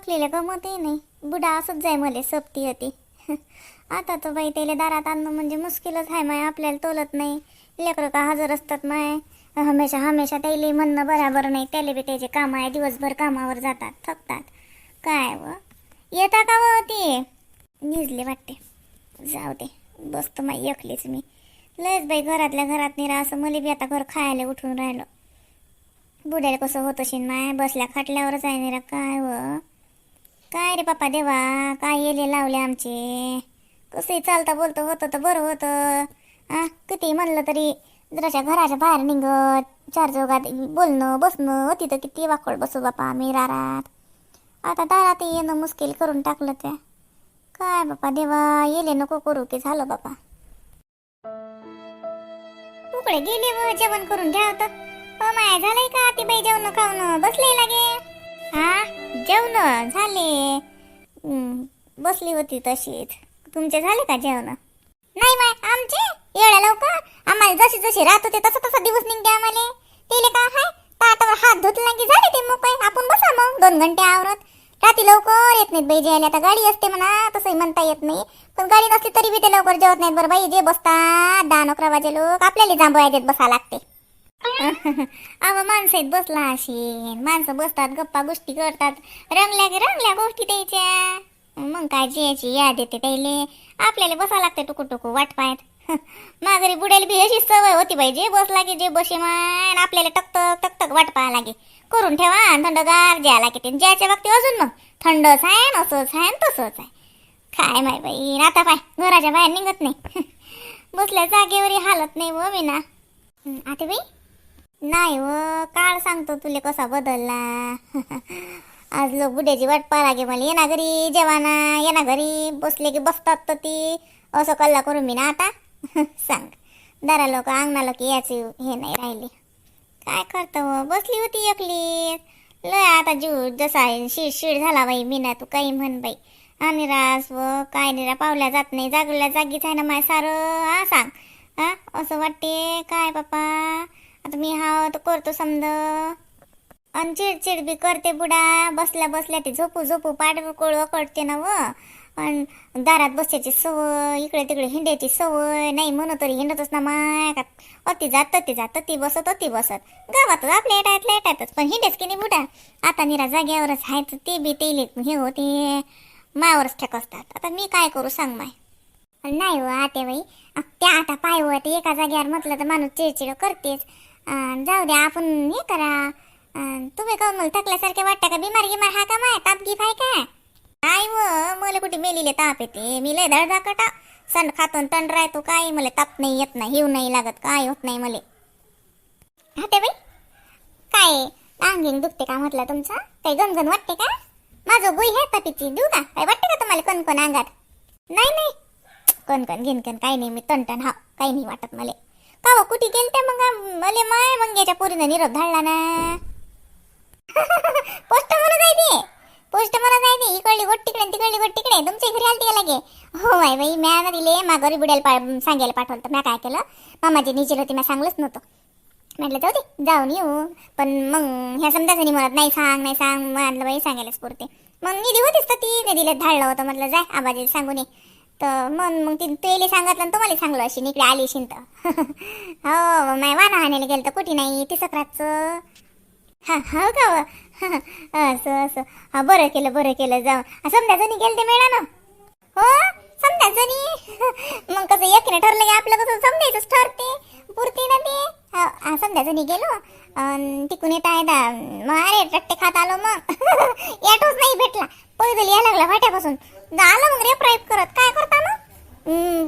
एकलीला गमतही नाही. बुडा असंच जाय मले सपती होती. आता तर बाई त्याला दारात आणणं म्हणजे मुश्किलच आहे माय आपल्याला तोलत नाही. लेकरं का हजर असतात माय? हमेशा हमेशा त्याला म्हणणं बराबर नाही. त्याला बी त्याचे काम आहे दिवसभर कामावर जातात थकतात. काय व? येता का व ते? निजले वाटते. जाऊ दे. बसतो माई एकलीच मी. लयच बाई घरातल्या घरात निरा असं मला बी आता घर खायला उठून राहिलो. बुड्याला कसं होत असेल माय? बसल्या खाटल्यावरच आहे निरा. काय व? काय रे पप्पा देवा काय येले लावले आमचे? कसंही चालता बोलतं होतं तर बरं होतं. आ किती म्हणलं तरी जराच्या घराच्या बाहेर निघत चार चौघात बोलणं बसणं होती तर किती वाकड बसू बापा मी रारात. आता दारात येणं मुश्किल करून टाकलं त्या. काय बापा देवा येले नको करू की झालं बापा. उकडे गेले व जेवण करून घ्या होतं. अ माय झालंय का ती बाई जेवण खाऊन? बसले लागे. हा जेवण झाले. बसली होती तशीच. तुमचे झाले का जेवण? नाही माय आमचे? एवढ्या लवकर? आम्हाला जसे जसे राहत होते तसं तसा दिवस निघते आम्हाला. तेले का हाय ताटावर हात धुतला की झाले ते मोकळे आपण बसा मग दोन घंटे आवरत. रात्री लवकर येत नाहीत बाई जेवायला. आता गाडी असते म्हणा तसंही म्हणता येत नाही. पण गाडी नसली तरी बी ते लवकर जेवत नाहीत बरं बाई. जे बसतात दहा अकरा वाजे लोक आपल्याला जांभळ्या देत बसा लागते. अव माणसं आहेत बसला अशी. माणसं बसतात गप्पा गोष्टी करतात. रंगल्या की रंगल्या गोष्टी द्यायच्या. मग काय जियाची याद येते त्याले आपल्याला बसावं लागते टुकू टुकू वाट पायत माघारी बुडायला बी अशी सवय होती पाहिजे जे बसला की जे बसे मान आपल्याला टकटक टकटक वाट पाहा लागे करून ठेवा आणि थंडगार ज्या लागे ते ज्याच्या बाबतीत अजून मग. थंडच आहे असंच आहे न तसंच आहे काय माय बाई आता पाय घराच्या बाहेर निघत नाही. बसल्या जागेवरही हालत नाही हो व मी ना आता बाई? नाही व काळ सांगतो तुले कसा बदलला. आज लोक बुड्याची वाट पाहा लागे मला. येणा घरी जेवाना येणा घरी. बसले की बसतात तर ती. असं कल्ला करून मी ना आता. सांग. दारा लोक अंगणाला की याची हे नाही राहिले. काय करतो व? बसली होती एकली. लय आता जीव जसा आहे शिड शिड झाला बाई मी ना तू काही म्हण बाई. आणि रास व काय निरा पावल्या जात नाही. जागल्या जागीच आहे ना माय सारं. हा सांग. हा असं वाटते? काय बापा? आता मी हा तर करतो समज आणि चिडचिड बी करते बुडा. बसल्या बसल्या ते झोपू झोपू पाठ कोळ कळते ना व आणि दारात बसायची सवय इकडे तिकडे हिंडायची सवय. नाही म्हणू तरी हिंडतच ना माय का. अति जात ती जात ती बसत अति बसत. गावातच आपल्या येटायत येटायतच पण हिंडेच की नाही बुडा. आता निरा जाग्यावरच आहे तर ते बी ते हे होते. मायावरच ठेक असतात आता मी काय करू सांग माय. नाही व आते बाई. त्या आता पाय ते एका जाग्यावर म्हटलं तर माणूस चिडचिड करतेच. जाऊ द्या आपण हे करा. तुम्ही का मला थकल्यासारखे वाटता का? बिमार गिमार हा का माय ताप गी काय? काय व मला कुठे मेलीले ताप येते? मी लय धडधाकटा सण खातून तंड राहतो काय? मला ताप नाही येत नाही हिव नाही लागत. काय होत नाही मला? हाते बाई. काय? अंगिंग दुखते का म्हटलं तुमचं? काही गणगण वाटते का? माझं गुई आहे तापीची देऊ का? काय वाटते का तुम्हाला कणकण अंगात? नाही नाही. कणकण गिनकण काही नाही मी तणटण हा. काही नाही वाटत मला. का हो, कुठे गेलते मग? मले माय मंग्याच्या पोरीनं निरोप धाडला ना. पोस्ट म्हणत आहे ते. पोस्ट मला ते. इकडली गोट तिकडे तिकडली गोट तिकडे. तुमच्या घरी आलती का लागे? हो माय बाई म्या ना दिले मा घरी बुड्याल पा सांगायला पाठवलं तर म्या काय केलं? मामाची निचील होती म्या सांगलंच नव्हतं. म्हटलं जाऊ दे जाऊन येऊ. पण मग ह्या समजाच नाही म्हणत नाही सांग नाही सांग. म्हटलं बाई सांगायलाच पुरते. मग निधी होतीच तर ती नदीला धाडलं होतं. म्हटलं जाय आबाजीला सांगून ये. तर मग मग ती तुला सांगितलं आणि तुम्हाला सांगलं अशी इकडे आली अशी तर. हो माय वाना हाणायला गेलं तर कुठे नाही ती सक्रातचं हा हो का व? असं असं. हा बरं केलं बरं केलं जाऊ. समजा जणी गेलं ते मिळा ना हो समजा जणी. मग कसं एकीने ठरलं की आपलं कसं समजायचंच ठरते पुरते ना ते. हा, हा, समजा जणी गेलो अन् तिकून येता येता मग अरे रट्टे खात आलो मग. याटोच नाही भेटला. पैदल यायला लागला वाट्यापासून. आलं मग रे राईप करत. काय करता ना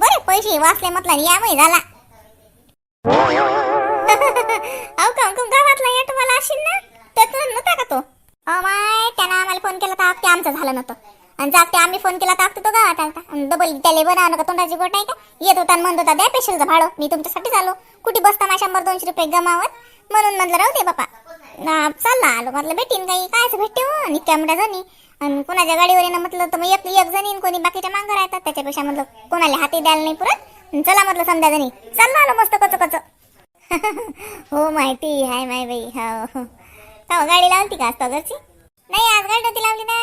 बरे पैसे वाचले म्हटलं या झाला. अहो का मग गावातला येतो मला असेल ना? त्यातून नव्हता का तो? अमाय त्यानं आम्हाला फोन केला तर ते आमचं झालं नव्हतं. आणि जागते आम्ही फोन केला तर तो गावात आलता. आणि डबल त्याला बनवणं का तोंडाची गोट आहे का? येत होता आणि म्हणत होता द्या पेशलचं भाडं मी तुमच्यासाठी आलो कुठे बसता ना शंभर दोनशे रुपये गमावत. म्हणून म्हटलं राहू दे बापा. चालला आलो म्हटलं भेटीन काही काय असं भेटते हो नित्या मोठ्या जणी. आणि कोणाच्या गाडीवर येणं म्हटलं तर मग एक एक जणी कोणी. बाकीच्या मांग राहतात. त्याच्यापेक्षा म्हटलं कोणाला हाती द्यायला नाही पुरत. चला म्हटलं समजा जणी चाललो आलो मस्त कच कच. हो माहिती हाय माय बाई. हो. हो का हो, गाडी लावली का आज घरची नाही आज गाडी नव्हती लावली ना.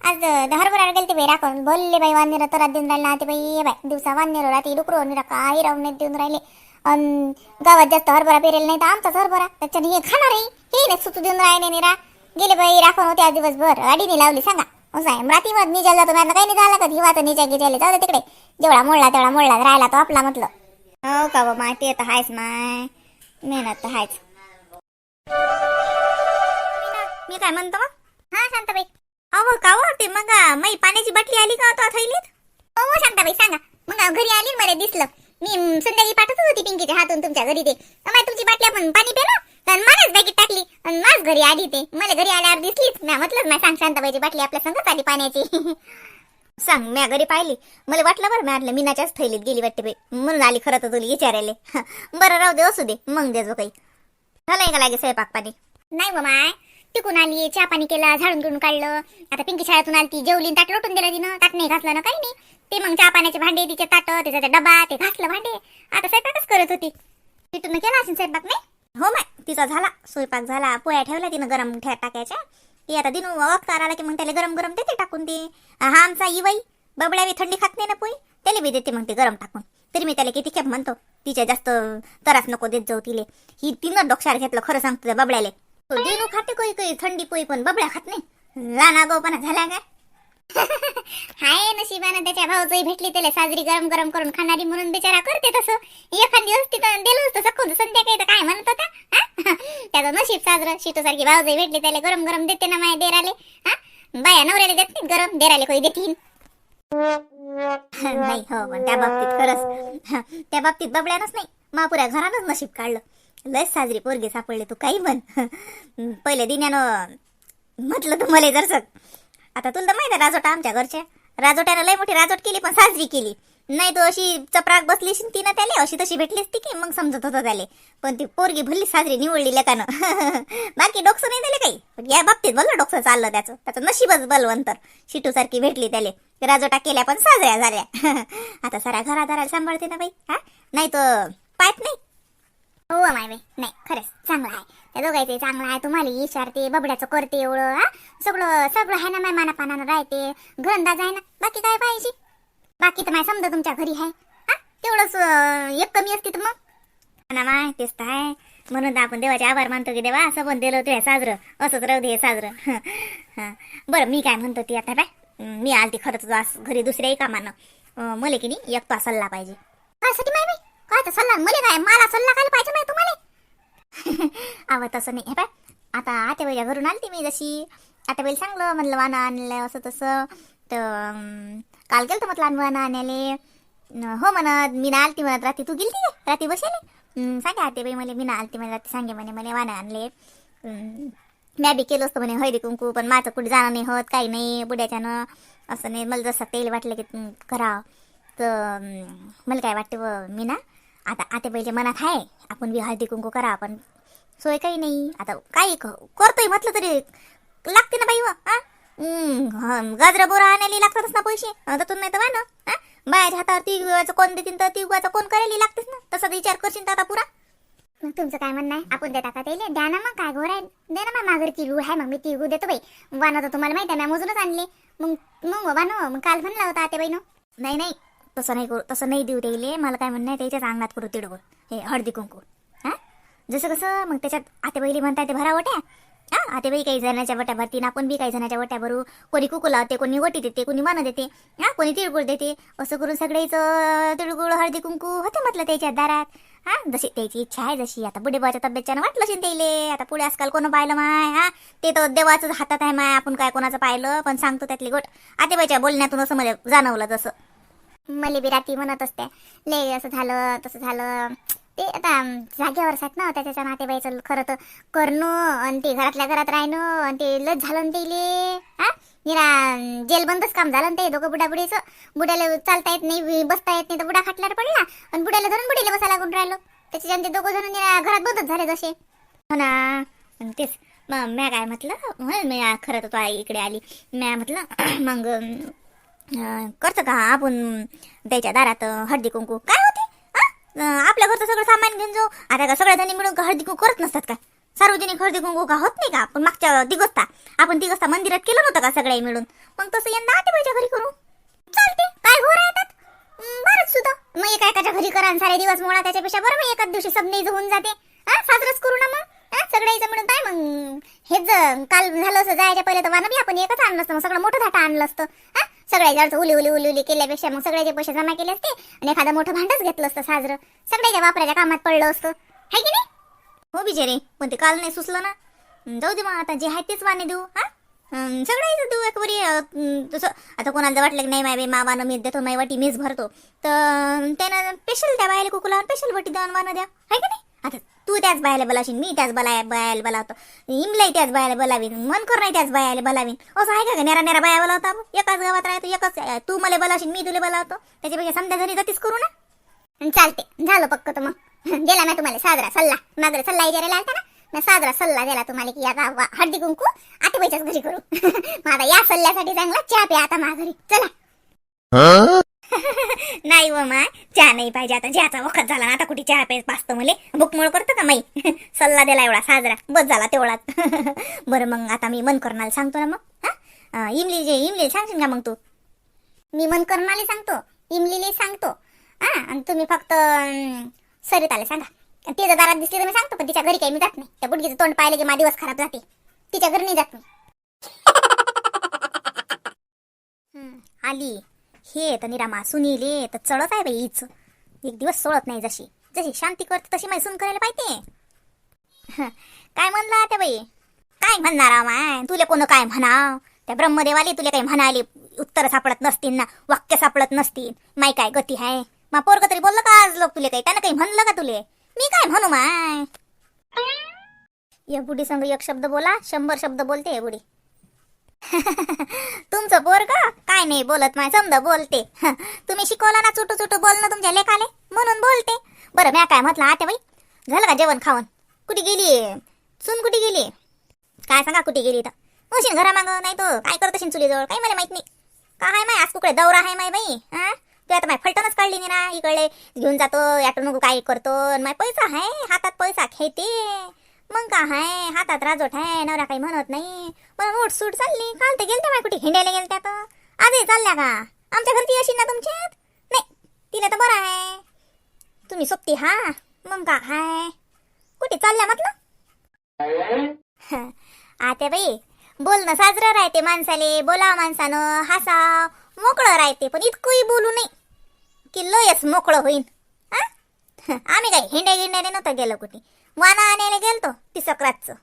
आज अं, हरभरा गेलते बाई राखून. बोलले बाई वानेर तर देऊन राहिले ना ते बाई. ये बाई दिवसा वानेर रात्री डुकरो निरा काही राहून नाही देऊन राहिले. अन गावात जास्त हरभरा पेरेल नाही तर आमचाच हरभरा. त्याच्याने हे खाणार हे नाही सुतू देऊन राहिले निरा गेले बाई राखून होते आज दिवसभर. गाडीने लावली सांगा. हो असं आहे राती मग निजाल जातो मॅडम काही नाही झाला का? हिवाचं निजा गेले जाऊ दे तिकडे. जेवढा मोडला तेवढा मोडला. राहिला तो आपला म्हटलं. हो का बा माय ते तर हायच माय. मेहनत तर हायच. मी काय म्हणतो मग हा शांताबाई. अहो का हो? ते मग माई पाण्याची बाटली आली का आता थैलीत? हो हो शांताबाई सांगा. मग घरी आली मला दिसलं. मी संध्याकाळी पाठवत होती पिंकीच्या हातून तुमच्या घरी ते. मग तुमची बाटली आपण पाणी पेलो तर मलाच बॅगेत टाकली. आणि माझ घरी आली ते. मला घरी आल्यावर दिसलीच ना. म्हटलं ना सांग शांताबाईची बाटली आपल्या संगच आली पाण्याची. सांग म्या घरी पाहिली. मला वाटलं बरं मी आणलं मीनाच्याच थैलीत गेली वाटते बाई. म्हणून आली खरं तर तुला विचारायला. बरं राहू दे असू दे. मग देजो काही. झालंय का लागे स्वयंपाक पाणी? नाही बा माय. तिकून आली चहा पाणी केलं झाडून गिळून काढलं. आता पिंकी शाळेतून आली ती जेवली ताट लोटून दिलं तिनं. ताट नाही घासलं ना काही नाही. ते मग चहा पाण्याचे भांडे तिचे ताट त्याचा डबा ते घातलं भांडे. आता स्वयंपाकच करत होती. तिथून केला असेल स्वयंपाक नाही हो माय तिचा झाला स्वयंपाक झाला पोळ्या ठेवल्या तिनं गरम ठ्या टाकायच्या. ती आता दिनू वक्तार आला की मग त्याला गरम गरम देते टाकून ती. हा आमचा इवाई बबड्या बी थंडी खात नाही ना पोई त्याला बी देते मग ते गरम टाकून. तरी मी त्याला किती खेप म्हणतो तिच्या जास्त त्रास नको देत जाऊ तिले. ही तिनं डोक्षार घेतलं खरं सांगतो त्या बबड्याले. तो दिनू खाते कोई कोई थंडी पोई पण बबड्या खात नाही. लहान गोपणा झाला काय? हाय नशिबानं त्याच्या भाऊजही भेटली त्याला साजरी गरम गरम करून खाणारी म्हणून बिचारा करते तसं. एखाद दिवस तिथं दिलं होतं सकून संध्याकाळी तर काय म्हणत होता? त्याचं नशीब साजरं. शिटू सारखी भेटली त्याला गरम गरम देते ना माया देराले. हा? बाया नवऱ्याला देत नाही गरम देराले कोई देतील नाही. हो पण त्या बाबतीत खरंच त्या बाबतीत बबड्यानच नाही महापुऱ्या घरानंच नशीब काढलं. लय साजरी पोरगी सापडले तू काही पण पहिले दिन्यानं म्हटलं तर मला जरसक आता तुला तर माहिती आहे राजोटा आमच्या घरच्या राजोट्यानं लय मोठी राजोट केली पण साजरी केली. नाही तो अशी चपराक बसली अशी तिनं त्याले अशी तशी भेटलीस ती की मग समजत होतं त्याले. पण ती पोरगी भल्ली साजरी निवडली लेकानं. बाकी डोकसं नाही त्याले काही. पण या बाबतीत बोललं डोकसं चाललं त्याचं. त्याचं नशीबच बलवंतर. शिटू सारखी भेटली त्याले. राजोटा केल्या पण साजऱ्या झाल्या. आता सारा घरादाराला सांभाळते ना बाई. हा? नाही तर पाहत नाही. हो माय नाही खरंच चांगलं आहे. त्या दोघायचे चांगलं आहे. तुम्हाला विचारते बबड्याचं करते एवढं हा? सगळं सगळं आहे ना माय माना पानानं राहते. घरंदाज आहे ना? बाकी काय पाहिजे? बाकी तर माय समजा तुमच्या घरी आहे. हा? तेवढंच एक कमी असते तर मग. ना माय तेच तर आहे. म्हणून तर आपण देवाचे आभार मानतो की देवा असं पण दिलं होतं हे साजरं. असंच राहू दे हे साजरं. हा. बरं मी काय म्हणतो ती आता बाय? मी आलती खरंच आज घरी दुसऱ्याही कामानं. अं, मला की नाही एक तास सल्ला पाहिजे. काय माय बाई सल्ला मले काय? मला सल्ला काय पाहिजे माहिती तुम्हाला? अव तसं नाही. हे पाय आता आत्याबाईच्या घरून आलती मी जशी. आत्याबाईला सांगलं म्हणलं वाना आणलं असं तसं. तर अं, काल गेलं तर म्हटलं वाना आणायले. हो म्हणत मी ना आलती म्हणत रात्री तू गेलती रात्री बसेले? हं, सांगा आत्याबाई मला मी ना आलती म्हणत रात्री सांगे म्हणे मला वाना आणले. मॅ बी केलं असतं म्हणे हळदी कुंकू पण माझं कुठे जाणं नाही होत काही नाही बुड्याच्यानं. असं नाही मला जसं तेल वाटलं की हं, करावं तर मला काय वाटतं व मी ना आता आत्याबाईच्या मनात आहे आपण बी हळदी कुंकू करा आपण सोय काही नाही. आता काही क- करतोय म्हटलं तरी लागते ना बाई व हा? गाजरा बोरा आणायला लागतातच ना पैसे. त्यातून नाही तर ना हा? बाहेर हातावर तिघाचं कोण देतील तर तिघाचं कोण करायला लागतेच ना? तसा विचार करशील तर आता पुरा. मग तुमचं काय म्हणणं आहे? आपण देता का त्याला? द्या ना मग काय घोर आहे? दे ना मग माघारी तिळगुळ आहे मग मी तिळगुळ देतो बाई. वाना तर तुम्हाला माहिती आहे मॅम अजूनच आणले. मग मग वानो मग काल म्हणला होता आतेबाईनं नाही नाही तसं नाही करू तसं नाही देऊ त्याले मला काय म्हणणं आहे त्याच्याच अंगणात करू तिळगुळ हे हळदी कुंकू. हा? जसं कसं मग त्याच्यात आतेबाईली म्हणताय ते भरा ओट्या. हा? आतेबाई काही जणाच्या वट्या भरतीन आपण बी काही जणाच्या वट्या भरू. कोणी कुकू लावते कोणी वटी देते कोणी मान देते. हा? कोणी तिळगुळ देते. असं करून सगळेच तिळगुळ हळदी कुंकू होते म्हटलं त्याच्या दारात. हा? जशी त्याची इच्छा आहे जशी. आता बुडेबाच्या तब्येतच्यानं वाटलं शिन त्याले. आता पुढे आजकाल कोण पाहिलं माय? हा? ते तर देवाचं हातात आहे माय. आपण काय कोणाचं पाहिलं? पण सांगतो त्यातली गोट आतेबाईच्या बोलण्यातून असं मला जाणवलं जसं मले बी रात्री म्हणत असते ले असं झालं तसं झालं. ते आता जागेवर जागेवरच ना त्याच्या नातेबाईचं खरं तर करणं आणि ते घरातल्या घरात राहणं आणि ते लस झालं ते तेले. हा? निरा जेल बंदच काम झालं ते दोघं बुडा बुडीचं बुड्याला चालता येत नाही बसता येत नाही तर बुडा खाटल्यावर पडला आणि बुड्याला धरून बुडीला बसायला लागून राहिलो. त्याच्या ते दोघं जण निरा घरात बंदच झाले जसे. हो ना? आणि तेच मग म्या काय म्हटलं खरं तर तो आई इकडे आली. म्या म्हटलं मग करतं का? आपण त्याच्या दारात हळदी कुंकू. काय होते? हा? आपल्या घरचं सगळं सामान घेऊन जाऊ. आता का सगळ्या जणी मिळून का हळदी कुंकू करत नसतात का? सार्वजनिक हळदी कुंकू का होत नाही का? आपण मागच्या दिगस्ता आपण दिगस्ता मंदिरात केलं नव्हतं का सगळ्या मिळून? मग तसं यंदा आतेबाईच्या घरी करू. चालते. काय घोर येतात? बरंच सुद्धा. मग एका एकाच्या घरी करा आणि सारे दिवस मोळा त्याच्यापेक्षा बरं मग एकाच दिवशी सबने होऊन जाते. हा साजरच करू ना मग. हा सगळ्याचं म्हणून काय मग? हेच काल झालं असं जायच्या पहिले तर वाना बी आपण एकच आणलं असतं. मग सगळं मोठं झाटा आणलं असतं. हा सगळ्या उली उली उली उली केल्यापेक्षा मग सगळ्याचे पैसे जमा केले असते आणि एखादं मोठं भांडच घेतलं असतं साजरं सगळ्याच्या वापराच्या कामात पडलं असतं. हाय की नाही? हो बिचारे पण ते काल नाही सुचलं ना. जाऊ दे मग आता जे आहे तेच वाणे देऊ हा? सगळं देऊ एक वरी तसं आता कोणाला वाटलं की नाही माय बाई मावानं मी देतो माय वाटी मीच भरतो तर त्यानं स्पेशल द्या बायला कुकुला स्पेशल वाटी द्या वानं द्या. हाय की नाही? आता तू त्याच बायाला बोलावशील मी त्याच बला बायाला बोलावतो. इमलाही त्याच बायाला बोलावीन मन कर नाही त्याच बायाला बोलावीन. असं आहे का नेरा नेरा बाया बोलावतो आपण? एकाच गावात राहतो एकच तू मला बोलावशील मी तुला बोलावतो. त्याच्यापेक्षा समजा घरी गतीच करू ना. चालते झालं पक्क तर मग. दिला ना तुम्हाला साजरा सल्ला. माझा सल्ला विचारायला आलता ना? मी साजरा सल्ला दिला तुम्हाला की आता वा- हळदी कुंकू आतेबाईच्याच घरी करू. माझा या सल्ल्यासाठी चांगला चहा प्या आता माझ्या घरी चला नाही व माय चहा नाही पाहिजे आता. चहाचा वखत झाला ना आता कुठे चहा प्यायच? पाचतं मले. बुकमोळ करतो का माई? सल्ला दिला एवढा साजरा. बस झाला तेवढाच. बरं मग आता मी मन करणाला सांगतो ना मग. हा? इमली जे इमली सांगशील का मग तू? मी मन करणाले सांगतो. इमलीले सांगतो. हा? आणि तुम्ही फक्त अं, सरिताला सांगा. तिचं दारात दिसली तर मी सांगतो पण तिच्या घरी काही मी जात नाही. त्या बुडगीचं तोंड पाहिलं की माझा दिवस खराब जाते. तिच्या घरी नाही जात मी. आली. हे तर निरामा सुनीले तर चढत आहे बाई एक दिवस सोडत नाही जशी. जशी शांती करते तशी मैसून करायला पाहिजे. काय म्हणला त्या बाई? काय म्हणणार माय? तुले कोण काय म्हणाव? त्या ब्रह्मदेवाले तुले काही म्हणाले उत्तर सापडत नसतील ना वाक्य सापडत नसतील. माय काय गती आहे मा पोरग तरी बोललं का आज लोक तुले काही? त्यानं काही म्हणलं का तुले? मी काय म्हणू माय? या बुडी संग एक शब्द बोला शंभर शब्द बोलते बुढी बुडी तुमचं पोरग? काय नाही बोलत माय समजा बोलते. तुम्ही शिकवला ना चुटू चुटू बोलणं तुमच्या लेखाले? म्हणून बोलते. बरं म्या काय म्हटलं आता बाई? झालं का जेवण खाऊन कुठे गेली? सून कुठे गेली? काय सांगा कुठे गेली तर उशीन घरा माग नाही तो काय करत असेल चुलीजवळ? काही मला माहीत नाही. काय माय? आज कुकडे दौरा आहे माय बाई हा? तू आता माय फलटणच काढली नाही ना इकडे. घेऊन जातो ॲटो नको काय करतो माय पैसा आहे हातात पैसा खेळते. मग का हाय? हातात राजोट आहे नवरा काही म्हणत नाही. पण उठ सूट चालली काल ते गेलते माय कुठे? हिंडायला गेलत्या तर. आजही चालल्या का? आमच्या घरची अशी ना तुमच्यात? नाही तिला तर बरं आहे. तुम्ही सोबती हा? मग का हाय? कुठे चालल्या म्हटलं? आता बाई बोलणं साजरं राहते माणसाले. बोला माणसानं. हसा मोकळं राहते पण इतकंही बोलू नये. की लयच मोकळं होईन. हा? आम्ही काही हिंड्या गिंड्याने नव्हतं गेलो कुठे. वाना आणायला गेलतो ती सक्रातचं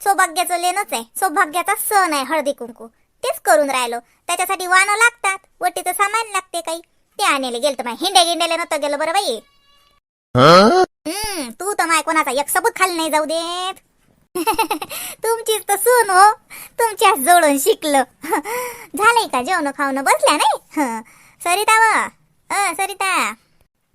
सौभाग्याचं लेणच आहे. सौभाग्याचा सण आहे हळदी कुंकू. तेच करून राहिलो. त्याच्यासाठी वानं लागतात. वटीचं सामान लागते काही. ते आणायला गेलतो माय हिंड्या गिंड्याला नव्हतं गेलो बरं बाई. हम्म तू तर माय कोणाचा एक सबूत खाली नाही जाऊ देत. तुमचीच तर सून हो. तुमच्याच जोडून शिकलं. झालंय का जेवण खावणं? बसल्या नाही? सरिता व. सरिता.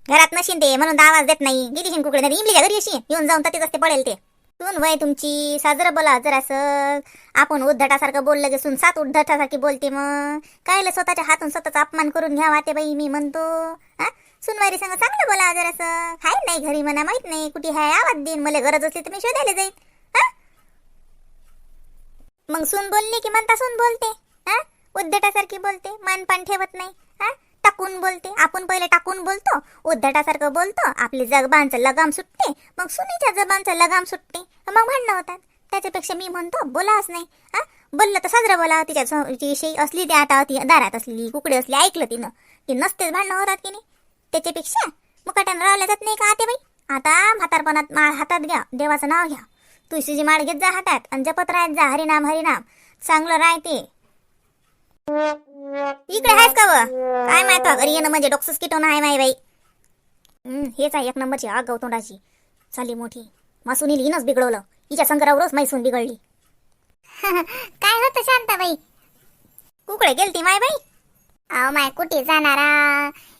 घरात नशीन ते म्हणून आवाज देत नाही. गेली शिन कुकडे इमली घ्या घरी अशी. येऊन जाऊन तर असते पडेल ते. सून वय तुमची साजरं बोला जरासं. आपण उद्धटासारखं बोललं की सून. सात उद्धटासारखी बोलते मग. कायला स्वतःच्या हातून स्वतःचा अपमान करून घ्या वाटे बाई मी म्हणतो. हा? सुनवारी सांग चांगलं बोला जरासं. हाय नाही घरी म्हणा माहीत नाही. कुठे हाय? आवाज देईन. मला गरज असली तर मी शोधायला जाईन. हा? मग सून बोलली की म्हणता सून बोलते. हा? उद्धटासारखी बोलते. मानपान ठेवत नाही. हा? टाकून बोलते. आपण पहिले टाकून बोलतो उद्धटासारखं बोलतो आपली जगबांचं लगाम सुटते मग सुनीच्या जबांचं लगाम सुटते मग भांडणं होतात. त्याच्यापेक्षा मी म्हणतो बोलाच नाही. हा? बोललं तर साजरं बोला तिच्या विषयी असली ती आता ती दारात असलेली कुकडे असली ऐकलं तिनं. की नसतेच भांडणं होतात की नाही. त्याच्यापेक्षा मुकाट्यानं रावल्या जात नाही का आते बाई आता म्हातारपणात माळ हातात घ्या देवाचं नाव घ्या. तुळशीची माळ घेत जा हातात आणि जपत राहत जा हरिनाम हरिनाम. चांगलं राहते. इकडे आहेस का व? काय माहीत घरी येणं म्हणजे डॉक्सस किटोन आहे माय बाई. हेच आहे एक नंबरची आग गौतोंडाची चाली मोठी. मासुनील हिनच बिघडवलं. हिच्या संकरावरच मैसून बिघडली. काय होतं शांताबाई? कुकडे गेलती माय बाई? अहो माय कुठे जाणारा?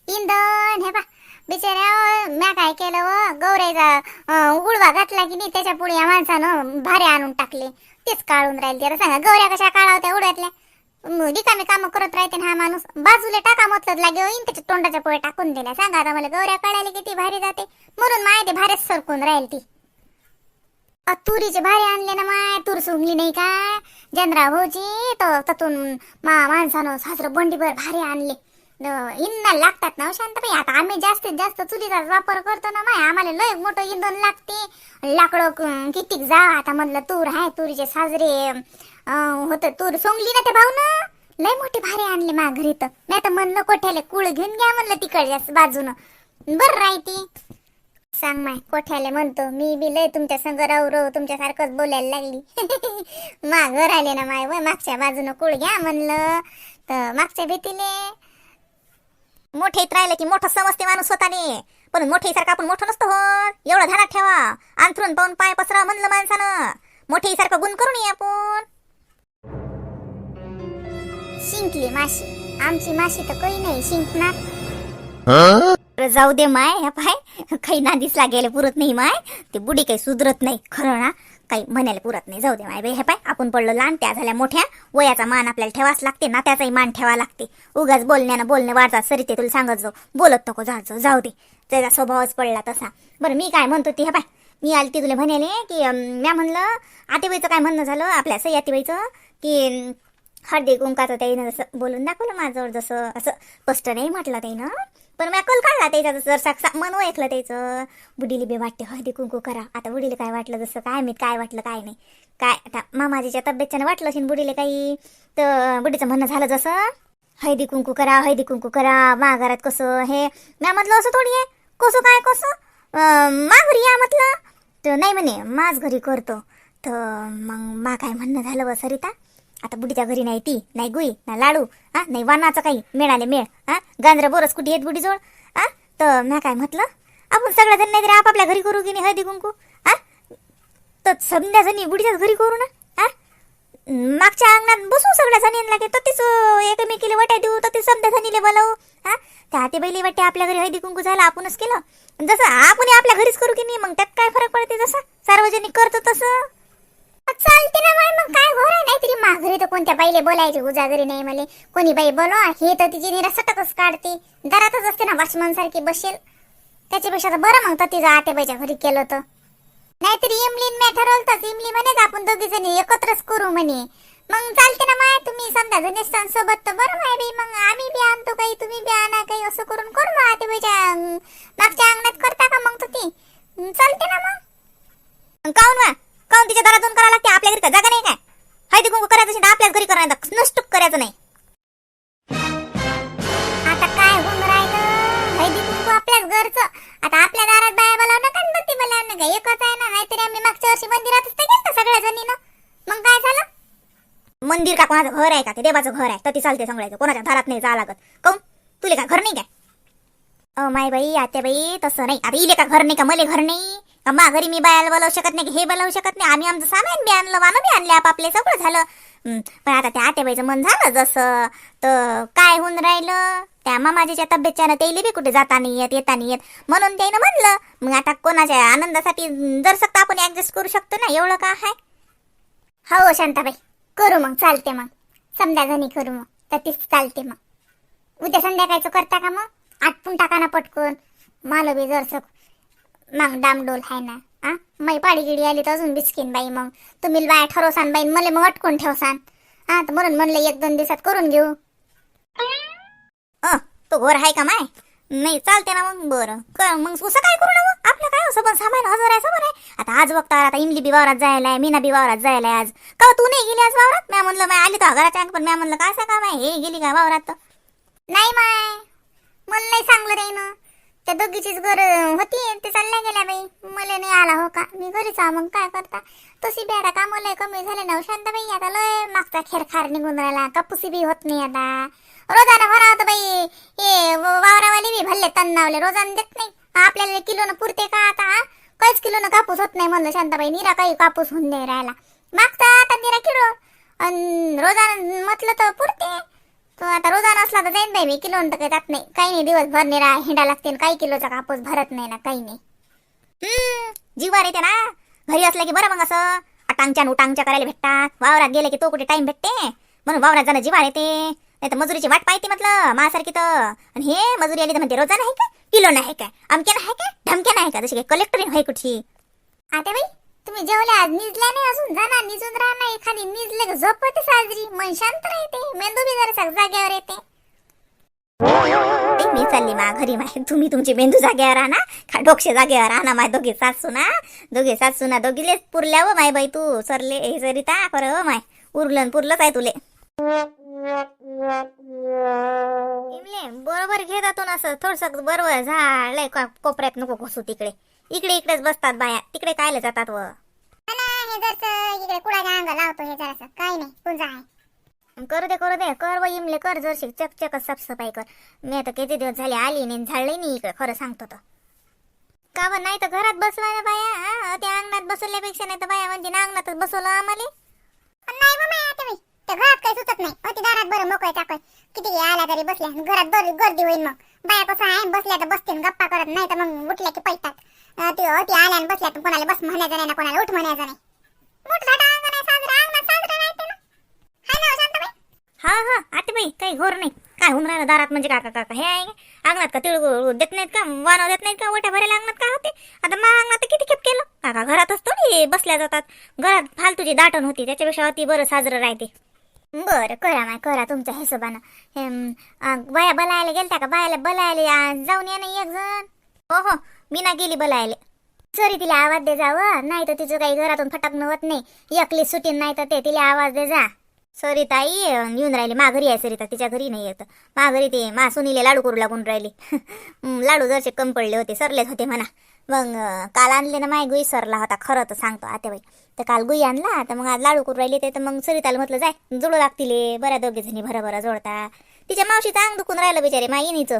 इंधन हे बा बिचाऱ्या म्या काय केलं व? गौऱ्याचा उडवा घातला की नाही त्याच्या पुढे या माणसानं भारे आणून टाकले. तेच काढून राहिले. त्याला सांगा गौऱ्या कशा काढा होत्या उड्यातल्या म, रिकामे काम करत राहते ना हा माणूस. बाजूला टाका म्हटलं लागे होईन त्याच्या तोंडाच्या पोळ्या टाकून दिल्या. सांगा आता मला गौऱ्या काढायला किती भारी जाते. म्हणून माय ते भारीच सरकून राहील ती. तुरीचे भारी आणले ना माय. तूर सुंगली नाही का? जनरा भाऊची तर ततून मा माणसानं सासर बंडीभर भारी आणले. इंधन लागतात ना हो शांत आता आम्ही जास्तीत जास्त चुलीचाच वापर करतो ना माय. आम्हाला लय मोठं इंधन लागते. लाकडं किती कितीक जा. आता म्हणलं तूर आहे तुरीचे साजरे. होत तूर सोंगली ना ते भाऊ ना लय मोठे भारी आणले मा घरी तर नाही तर म्हणलं कोठ्याले कुळ घेऊन घ्या म्हणलं तिकडच्या बाजूनं. बरं राहते सांग माय कोठ्याले म्हणतो? मी बी लय तुमच्या संग राहू राहू तुमच्यासारखंच बोलायला लागली. मा घर आले ना माय वय मागच्या बाजूनं कुळ घ्या म्हणलं. तर मागच्या भीतीने मोठे राहिले की मोठं समजते माणूस स्वतःने पण मोठे सारखं आपण मोठं नसतो हो एवढं ध्यानात ठेवा. अंथरून पाहून पाय पसरा म्हणलं माणसानं. मोठे सारखं गुण करू नये आपण. शिंकली माशी. आमची माशी तर काही नाही शिंकणार. अरे जाऊ दे माय ह्या पाय. काही ना दिसला गेले पुरत नाही माय. ते बुडी काही सुधरत नाही खरं ना. काही म्हणायला पुरत नाही. जाऊ दे माय बाई हे पाय. आपण पडलो लहान त्या झाल्या मोठ्या. वयाचा मान आपल्याला ठेवाच लागते ना त्याचाही मान ठेवा लागते. उगाच बोलण्यानं बोलणे वाढतात सरी ते तुला सांगत जाऊ. बोलत नको जात जाऊ. जाऊ दे. त्याचा स्वभावच पडला तसा. बरं मी काय म्हणतो ती हे पाय. मी आली ती तुला म्हणाले की म्या म्हणलं आतेबाईचं काय म्हणणं झालं? आपल्या सई आतेबाईचं की अं, हळदी कुंकाचं त्याईनं जसं बोलून दाखवलं माझ्यावर जसं असं स्पष्ट नाही म्हटलं त्याईनं पण मी कल काढला त्याचा जसं साक्षा मन ऐकलं त्याचं. बुडीली बी वाटते हळदी कुंकू करा. आता बुडीले काय वाटलं जसं काय मी काय वाटलं काय नाही. काय आता मामाजीच्या तब्येतच्यानं वाटलं असेल बुडीले काही. तर बुडीचं म्हणणं झालं जसं हळदी कुंकू करा हळदी कुंकू करा. माघारात कसं हे म्या म्हटलं असं थोडी आहे. कसं काय कसं? अं, मा घरी या म्हटलं. तर नाही म्हणे माझ घरी करतो. तर मग मा काय म्हणणं झालं व सरिता? आता बुडीच्या घरी नाही ती नाही गुई ना लाडू हा नाही वानाचं काही मिळाले मेळ हा गांजरा बोरस कुठे येत बुडीजवळ हा तर म्या काय म्हटलं आपण सगळ्या जण नाही तरी आपापल्या घरी करू की नाही हळदी कुंकू? हा तर समजा जणी बुडीच्याच घरी करू ना हा मागच्या अंगणात बसू सगळ्या जणींना लागे तर तीच एकमेकीला वट्या देऊ तर ती समजा जणीले बोलावू हा त्या हाती बैली वाटते आपल्या घरी हळदी कुंकू झाला आपणच केलं. जसं आपण आपल्या घरीच करू की नाही मग त्यात काय फरक पडते जसं? सार्वजनिक करतो तसं. चालते ना बाई मग काय होणार नाहीतरी माघरी तर कोणत्या बाईले बोलायचे? उजागरी नाही मला. कोणी बाई बोलवा हे तर तिची निरा सटकच काढते. घरातच असते ना वॉचमन सारखी बसेल. त्याच्यापेक्षा तर बरं मग तर तिचं आतेबाईच्या घरी केलं तर. नाहीतरी इमलीन मी ठरवलंच इमली म्हणे आपण दोघी जणी एकत्रच करू म्हणे. मग चालते ना माय तुम्ही समजा जणेस्तान सोबत तर बरं माय बाई मग आम्ही बी आणतो काही तुम्ही बी आणा काही असं करून करू मग आतेबाईच्या मागच्या अंगणात करता का मग तर ती चालते ना मग काऊन वा? काऊन तिच्या घरातून करायला लागते आपल्या घरी का जागा नाही काय? हळदी कुंकू करायचं असेल तर आपल्याच घरी करायचं नष्ट करायचं नाही. आता काय होऊन राहिलं? हळदी कुंकू आपल्याच घरचं. आता आपल्या दारात बाया बोलावं नका आणि ती ना नका. एकच आहे ना नाहीतरी आम्ही मागच्या वर्षी मंदिरातच तर गेलतो सगळ्या जणीनं. मग काय झालं? मंदिर का कोणाचं घर आहे का? ते देवाचं घर आहे. तर ती चालते सांगायचं कोणाच्या घरात नाही जा लागत. काऊन? तुले का घर नाही काय? अ माय बाई आत्या बाई तसं नाही. आता इले का घर नाही का? मले घर नाही. मा घरी मी बायाला बोलावू शकत नाही हे बोलावू शकत नाही. आम्ही आमचं सामान बी आणलं वानं बी आणले आपापले सगळं झालं. पण आता त्या आतेबाईचं मन झालं जसं. तर काय होऊन राहिलं? त्या मामाजीच्या तब्येतच्यानं ते बी कुठे जाता नाही येत येता नाही येत. म्हणून त्यानं म्हणलं मग आता कोणाच्या आनंदासाठी जर सकता आपण ऍडजस्ट करू शकतो ना एवढं का आहे हो शांताबाई. करू मग चालते मग. समजा जणी करू मग. तर तीच चालते मग. उद्या संध्याकाळचं करता का मग? आटपून टाका ना पटकून. मला बी जरस मग डामडोल आहे ना. आ? मै पाडी गिडी आली तर अजून बिस्किन बाई मग. तुम्ही बाय ठरवसान बाई मला मग अटकून ठेवसान. हा तर म्हणून म्हणलं एक दोन दिवसात करून घेऊ. अ तो घोर आहे का माय? नाही चालते ना मग. बरं कर मग कसं काय करू ना मग आपलं काय हो असं पण सामान हजर आहे समोर आहे. आता आज बघता आता इमली बी वावरात जायला आहे मीना बी वावरात जायला आहे आज. का तू नाही गेली आज वावरात? मॅ म्हणलं माय आली तर घराच्या पण मॅ म्हणलं काय का माय? हे गेली का वावरात तर? नाही माय. मला नाही सांगलं रे ना त्या दोघीचीच घर होती. ते चालल्या गेल्या बाई. मला नाही आला हो का? मी घरीच आहो मग काय करता? तशी बी आता कामं कमी झाले ना हो, शांत बाई आता लय मागचा खेरखार निघून राहिला. कापूसी बी होत नाही आता. रोजानं भरा होतं बाई. हे वावरावाली बी भल्ले तण नावले रोजानं देत नाही. आपल्याला किलोनं पुरते का आता? काहीच काहीच किलोनं कापूस होत नाही म्हणलं शांताबाई. निरा काही कापूस होऊन नाही राहिला. मागता आता निरा किलो. अन रोजानं म्हटलं तर पुरते. तो आता रोजाना असला तर जाईन बाई मी किलो तर काही जात नाही. काही नाही दिवसभर निरा हिंडा लागते काही किलोचा कापूस भरत नाही ना काही नाही. हम्म जीवार येते ना. घरी असलं की बरं मग असं. अटांगच्या उटांगच्या करायला भेटतात. वावरात गेले की तो कुठे टाइम भेटते? म्हणून वावरात जाणं जीवार येते. नाही तर मजुरीची वाट पाहते म्हटलं माझ्यासारखी तर. आणि हे मजुरी आली तर म्हणते रोजा आहे का? किलो नाही काय अमक्या नाही काय ढमक्या नाही का? जशी काय कलेक्टर आहे कुठची? आता बाई. तुम्ही जेवले आज निजल्या नाही अजून? जाणार निजून राहणार एखादी. निजले का झोपते साजरी? मन शांत राहते. मेंदू बी जरा जागेवर येते. ए, मी चालली मा घरी माय. तुम्ही तुमची मेंदू जागेवर आणा का डोक्षे जागेवर आणा माय दोघे सासू ना. दोघे सासू ना दोघीलेच पुरल्या व माय बाई तू. सरले हे सरिता पर हो माय. उरलं न पुरलंच तुले? इमले बरोबर घेतात असं. थोडस बरोबर झाडलंय का कोपऱ्यात नको घुसू तिकडे. इकडे इकडेच बसतात बाया. तिकडे कायला जातात व? हे जर इकडे कुणाच्या अंग लावतो हे जरासं. काही नाही पुंजा आहे. करू दे करू दे. कर व इमले कर जरशी. चकचक साफसफाई कर. मी आता किती दिवस झाले आली नाही झाडले नाही इकडे खरं सांगतो तर. का बरं नाही तर घरात बसवा ना बाया? त्या अंगणात बसवल्यापेक्षा नाही तर बाया म्हणजे ना अंगणातच बसवलं आम्हाला? नाही त्या घरात काही सुचत नाही. अति दारात बरं मोकळे टाकय किती आल्या तरी बसल्या. घरात बरी गर्दी होईल मग. बाया कसं आहे बसल्या तर बसतील गप्पा करत. नाही तर मग उठल्या की पैतात. अं, ते आल्या आणि बसल्या तू कोणाला बस म्हणायचं नाही ना कोणाला उठ म्हणायचं नाही. अंगण आहे साजरा अंगणात साजरा ना हाय ना शांताबाई? हा हा आते काही घोर नाही. काय होऊन राहिलं दारात म्हणजे काका काका हे आहे का? अंगणात का तिळगुळ देत नाहीत का? वानव देत नाहीत का? ओट्या भरायला अंगणात काय होते? आता मा अंगणात किती खेप केलं? काका घरातच थोडी बसल्या जातात. घरात फालतूची दाटण होती त्याच्यापेक्षा अति बरं साजरं राहते. बरं करा माय करा तुमच्या हिशोबानं. हे बाया बलायला गेलत्या का? बायाला बलायला जाऊन या ना एक जण. हो हो. मी ना गेली बोलायले. सरी तिला आवाज दे जावं नाही तर तिचं काही घरातून फटाकणं होत नाही. एकली सुटीन नाही तर ते तिला आवाज दे जा. सॉरी ताई येऊन राहिली. माघरी आहे सरिता तिच्या घरी नाही येत. माघरी ते मा सुनीले लाडू करू लागून राहिली. लाडू जसे कम पडले होते सरलेच होते म्हणा. मग काल आणले ना माय गुई सरला होता खरं तर सांगतो आतेबाई तर काल गुई आणला तर मग आज लाडू करू राहिले ते तर मग सरिताला म्हटलं जाय जुळू लागतील बऱ्या दोघे जणी भरा जोडता. तिच्या मावशीचं अंग दुखून राहिलं बिचारे माईनीचं.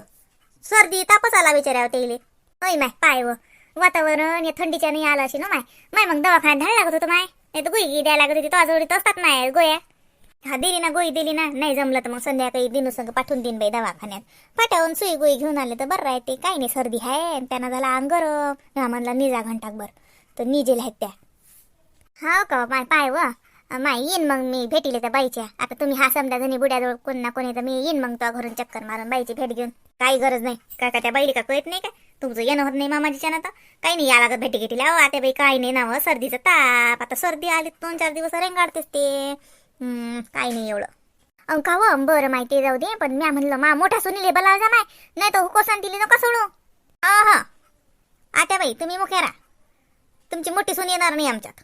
सर्दी तापच आला बिचाऱ्या त्याईले. ओय माय पाय व. वातावरण या थंडीच्या नाही आलं अशी ना माय. माय मग दवाखान्यात धाड लागत होतं माय. नाही तर गुई द्यायला लागत होती तो आजवडीत असतात माय गोया हा दिली ना गोळी दिली ना. नाही जमलं तर मग संध्याकाळी दिनू संग पाठवून देईन बाई दवाखान्यात. पाठवून सुई गोळी घेऊन आले तर बरं राहते. काही नाही सर्दी आहे त्यांना झाला अंगर म्हणला निजा घंटाकभर. तर निजेल आहेत त्या. हा का माय पाय व. माय येईन मग मी भेटीले त्या बाईच्या. आता तुम्ही हा समजा जणी बुड्याजवळ कोण ना कोणी तर मी येईन मग तो घरून चक्कर मारून बाईची भेट घेऊन. काही गरज नाही. काय का त्या बाईली का कळत नाही का? तुमचं येणं होत नाही मामाजीच्या ना तर काही नाही या लागत भेटी घेतील अहो, आता बाई काही नाही ना हो, सर्दीचं ताप. आता सर्दी आली दोन चार दिवस रेंगाडतेच ते. हम्म, काही नाही एवढं. अं का व बरं माहिती जाऊ दे. पण म्या म्हणलं मा मोठा सुनीले बला जा माय. नाही तर हुकोसान दिली नका सोडू. हा. आता बाई तुम्ही मुख्या राहा. तुमची मोठी सून येणार नाही आमच्यात.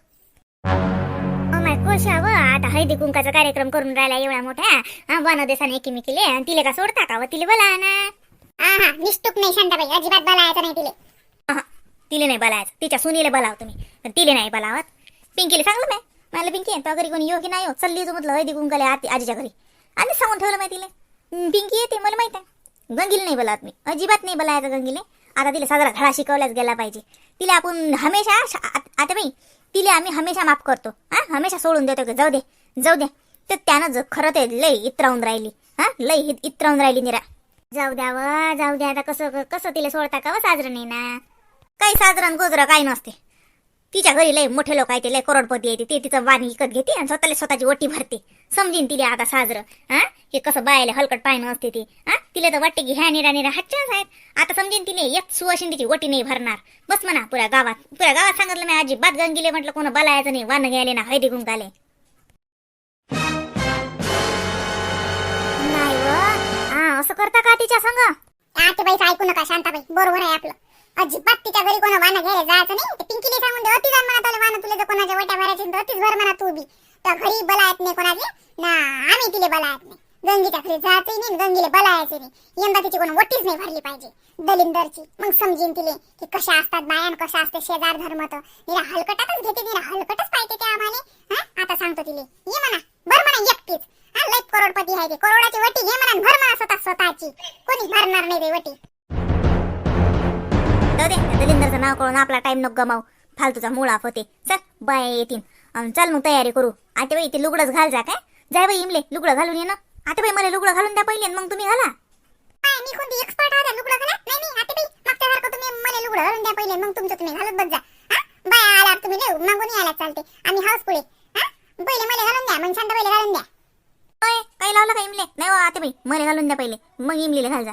माय कोशा व आता हळदी कुंकाचा कार्यक्रम करून राहिला एवढा मोठा. हा वन देसाने एकीमेकीले आणि तिले का सोडता का व तिले बोला ना निष्ठुक नाही शांताबाई. अजिबात बोलायचं नाही तिले. अहं, तिले नाही बोलायचं. तिच्या सुनीले बोलाव तुम्ही. पण तिले नाही बोलावत. पिंकीले सांगलं मी. मला पिंकी तो घरी कोणी योगी नाही हो चालली तू म्हटलं हळदी कुंकाले आती आजीच्या घरी. आणि सांगून ठेवलं मी तिले. हं, पिंकी येते मला माहीत आहे. गंगीला नाही बोलावत मी. अजिबात नाही बोलायचं गंगीले. आता तिला साजरा धडा शिकवलाच गेला पाहिजे. तिला आपण हमेशा शा- आ- आता बाई तिला आम्ही हमेशा माफ करतो. हा हमेशा सोडून देतो की जाऊ दे जाऊ दे. तर त्यानं ज खरं ते लय इतरावून राहिली. हा लय इतरावून राहिली निरा. जाऊ द्या व जाऊ द्या आता कसं कसं तिला सोडता का व साजरं नाही ना? काही साजरण गोजरं काही नसते. तिच्या घरी लय मोठे लोक आहे ते लय करोडपती आहे ते तिचं वाणी विकत घेते आणि स्वतःला स्वतःची ओटी भरते. समजीन तिला आता साजरं. हा? हे कसं बायाला हलकट पायनं असते ते. हा? तिला तर वाटते की ह्या निरा निरा हच्चाच आहेत. आता समजेन तिने एक सुवाशिंदीची ओटी नाही भरणार. बस म्हणा पुऱ्या गावात. पुऱ्या गावात सांगितलं नाही अजिबात गंगीले म्हटलं कोण बलायचं नाही वान घ्यायले ना हळदी कुंकाले. नाही हा असं करता का तिच्या संग? आतेबाईचं ऐकू नका शांताबाई. बरोबर आहे आपलं. अजिबात तिच्या घरी कोणा वाना घ्यायला जायचं नाही. ते पिंकीने सांगून दे अति जाण म्हणा वाना तुला जर कोणाच्या वट्या भरायचे तर अतिच भर म्हणा तू बी. तर घरी बलायत नाही कोणाचे ना आम्ही तिले बलायत नाही. गंगीच्या घरी जायचं नाही गंगीले बलायचे नाही. यंदा तिची कोण वटीच नाही भरली पाहिजे दलिंदरची. मग समजेन तिले की कशा असतात बायान कशा असते शेजार धर्म तर. निरा हलकटातच घेते निरा हलकटच पाहिजे ते आम्हाला. हा आता सांगतो तिले ये म्हणा बर म्हणा एकटीच. हा लय करोडपती आहे ते. करोडाची वटी घे म्हणा भर म्हणा स्वतः स्वतःची. कोणी भरणार नाही ते वटी. दलिंदरचं नाव कळून आपला टाइम नको गमाव. फालतूचा मुळाफ होते चल बाय येतील चल मग तयारी करू. आता बाई ते लुगडंच घाल जा काय? जाय बाई इमले लुगडं घालून ये ना. आता बाई मला लुगडं घालून द्या पहिले मग तुम्ही घाला. मी कोणती एक्सपर्ट लुगडं घाला नाही नाही आता बाई मागच्यासारखं तुम्ही मला लुगडं घालून द्या पहिले मग तुमचं तुम्ही घालत बस जा. बाय आला तुम्ही देऊ मागून यायला चालते. आम्ही हाऊस पुढे. हा? पहिले मला घालून द्या मग शांत पहिले घालून द्या. लावलं का इमले? नाही आता बाई मला घालून द्या पहिले मग इमलीला घाल जा.